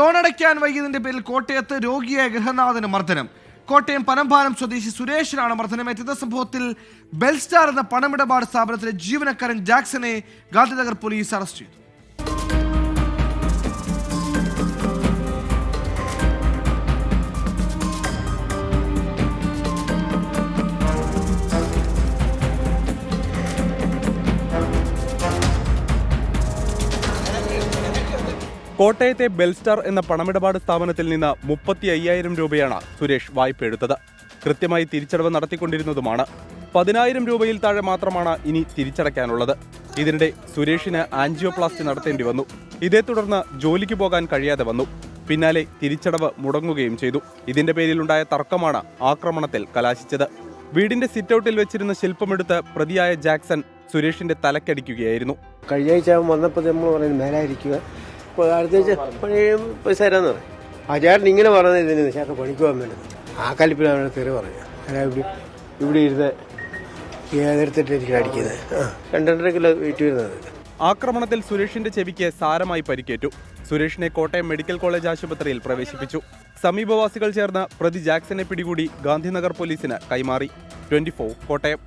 Loan അടയ്ക്കാൻ വൈകിയതിന്റെ പേരിൽ കോട്ടയത്ത് രോഗിയായ ഗൃഹനാഥന് മർദ്ദനം. കോട്ടയം പനമ്പാലം സ്വദേശി സുരേഷിനാണ് മർദ്ദനമേറ്റത് സംഭവത്തിൽ ബെൽസ്റ്റാർ എന്ന പണമിടപാട് സ്ഥാപനത്തിലെ ജീവനക്കാരൻ ജാക്സനെ ഗാന്ധിനഗർ പോലീസ് അറസ്റ്റ് ചെയ്തു. കോട്ടയത്തെ ബെൽസ്റ്റാർ എന്ന പണമിടപാട് സ്ഥാപനത്തിൽ നിന്ന് മുപ്പത്തി അയ്യായിരം രൂപയാണ് സുരേഷ് വായ്പ എടുത്തത്. കൃത്യമായി തിരിച്ചടവ് നടത്തിക്കൊണ്ടിരുന്നതുമാണ്. പതിനായിരം രൂപയിൽ താഴെ മാത്രമാണ് ഇനി തിരിച്ചടയ്ക്കാനുള്ളത്. ഇതിനിടെ സുരേഷിന് ആൻജിയോപ്ലാസ്റ്റി നടത്തേണ്ടി വന്നു. ഇതേ തുടർന്ന് ജോലിക്ക് പോകാൻ കഴിയാതെ വന്നു. പിന്നാലെ തിരിച്ചടവ് മുടങ്ങുകയും ചെയ്തു. ഇതിന്റെ പേരിലുണ്ടായ തർക്കമാണ് ആക്രമണത്തിൽ കലാശിച്ചത്. വീടിന്റെ സിറ്റൌട്ടിൽ വെച്ചിരുന്ന ശില്പമെടുത്ത് പ്രതിയായ ജാക്സൺ സുരേഷിന്റെ തലക്കടിക്കുകയായിരുന്നു. കഴിഞ്ഞ ആഴ്ച വന്നപ്പോൾ നമ്മൾ പറയുന്നത് മേലായിരിക്കുക. അപ്പോൾ അടുത്ത ആഴ്ച പണി പൈസ തരാന്ന് പറയും. ആ ചേട്ടൻ ഇങ്ങനെ പറഞ്ഞത് ഇതിന് ചേട്ടൻ പണിക്ക് പോകാൻ വേണ്ടത് ആ കലിപ്പിലാണ് തെറി പറഞ്ഞു. അല്ല ഇവിടെ ഇരുന്ന് ഏതെടുത്തിട്ട് അടിക്കുന്നത്? രണ്ടര കിലോ വെയിറ്റ് വരുന്നത്. ആക്രമണത്തിൽ സുരേഷിന്റെ ചെവിക്ക് സാരമായി പരിക്കേറ്റു. സുരേഷിനെ കോട്ടയം മെഡിക്കൽ കോളേജ് ആശുപത്രിയിൽ പ്രവേശിപ്പിച്ചു. സമീപവാസികൾ ചേർന്ന് പ്രതി ജാക്സനെ പിടികൂടി ഗാന്ധിനഗർ പോലീസിന് കൈമാറി. ട്വന്റി കോട്ടയം.